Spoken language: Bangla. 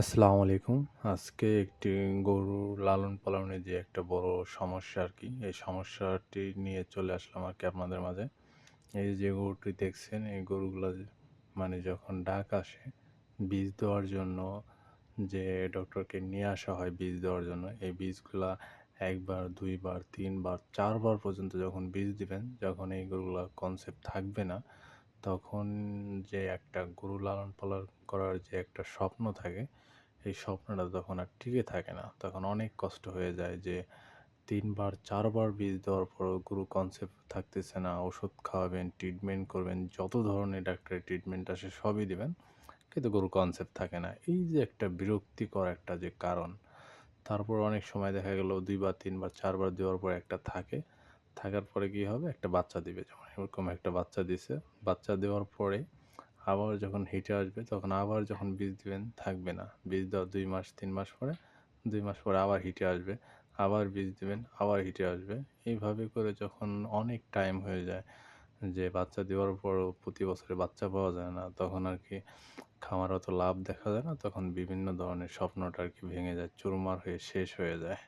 আসসালামু আলাইকুম। আজকে একটি গরু লালন পালনে যে একটা বড় সমস্যা আর কি এই সমস্যাটি নিয়ে চলে আসলাম আর কি আপনাদের মাঝে। এই যে গরুটি দেখছেন, এই গরুগুলো মানে যখন ডাক আসে, বীজ দেওয়ার জন্য যে ডক্টরকে নিয়ে আসা হয় বীজ দেওয়ার জন্য, এই বীজগুলা ১ বার, ২ বার, ৩ বার, ৪ বার পর্যন্ত যখন বীজ দিবেন, যখন এই গরুগুলা কনসেপ্ট থাকবে না, তখন যে একটা গরু লালন পালন করার যে একটা স্বপ্ন থাকে, এই স্বপ্নটা তখন আর টিকে থাকে না। তখন অনেক কষ্ট হয়ে যায় যে তিনবার চারবার বীজ দেওয়ার পরেও গরু কনসেপ্ট থাকতেছে না। ওষুধ খাওয়াবেন, ট্রিটমেন্ট করবেন, যত ধরনের ডাক্তারের ট্রিটমেন্ট আসে সবই দেবেন কিন্তু গরু কনসেপ্ট থাকে না। এই যে একটা বিরক্তিকর একটা যে কারণ, তারপর অনেক সময় দেখা গেল ২ বার, ৩ বার, ৪ বার দেওয়ার পর একটা থাকে। থাকার পরে কি হবে? একটা বাচ্চা দিবে যেমন এরকম একটা বাচ্চা দিছে। বাচ্চা দেওয়ার পরে আবার যখন হিটে আসবে তখন আবার যখন বীজ দিবেন থাকবে না। বীজ দেওয়ার দুই মাস তিন মাস পরে দুই মাস পরে আবার হিটে আসবে। আবার বীজ দিবেন, আবার হিটে আসবে। এইভাবে করে যখন অনেক টাইম হয়ে যায় যে বাচ্চা দেওয়ার পরও প্রতি বছরে বাচ্চা পাওয়া যায় না, তখন আর কি খামারে অত লাভ দেখা যায় না। তখন বিভিন্ন ধরনের স্বপ্নটা আর কি ভেঙে যায়, চুরমার হয়ে শেষ হয়ে যায়।